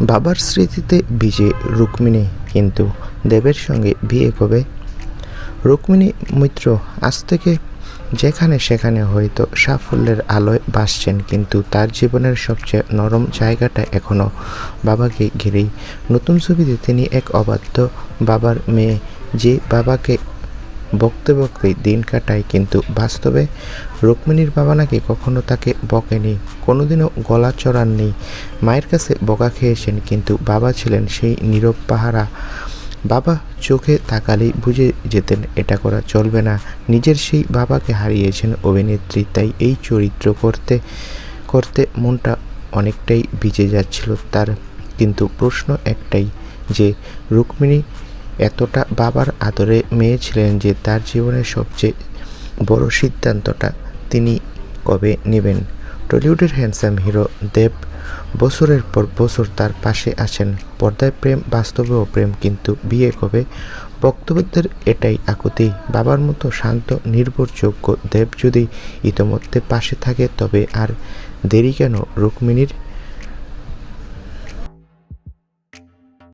বাবার স্মৃতিতে ভিজে রুক্মিণী কিন্তু দেবের সঙ্গে বিয়ে কবে রুক্মিণী মিত্র, আজ থেকে যেখানে সেখানে হয়তো সাফল্যের আলোয় বাসছেন, কিন্তু তার জীবনের সবচেয়ে নরম জায়গাটা এখনও বাবাকে ঘিরেই। নতুন ছবিতে তিনি এক অবাধ্য বাবার মেয়ে, যে বাবাকে বকতে বকতে দিন কাটায়, কিন্তু বাস্তবে রুক্মিণীর বাবা নাকি কখনো তাকে বকেনি, কোনোদিনও গলা চড়াননি। মায়ের কাছে বকা খেয়েছেন, কিন্তু বাবা ছিলেন সেই নীরব পাহারা। বাবা চোখে তাকালেই বুঝে যেতেন, এটা করা চলবে না। নিজের সেই বাবাকে হারিয়েছেন অভিনেত্রী, তাই এই চরিত্র করতে করতে মনটা অনেকটাই ভিজে যাচ্ছিল তার। কিন্তু প্রশ্ন একটাই, যে রুক্মিণী এতটা বাবার আদরে মেয়ে ছিলেন যে তার জীবনের সবচেয়ে বড় সিদ্ধান্তটা তিনি কবে নেবেন? টলিউডের হ্যান্ডসাম হিরো দেব বছরের পর বছর তার পাশে আছেন। পর্দায় প্রেম বাস্তবেও প্রেম কিন্তু বিয়ে কবে? বক্তব্যদের এটাই আকুতি। বাবার মতো শান্ত, নির্ভরযোগ্য দেব যদি ইতোমধ্যে পাশে থাকে, তবে আর দেরি কেন রুক্মিণীর?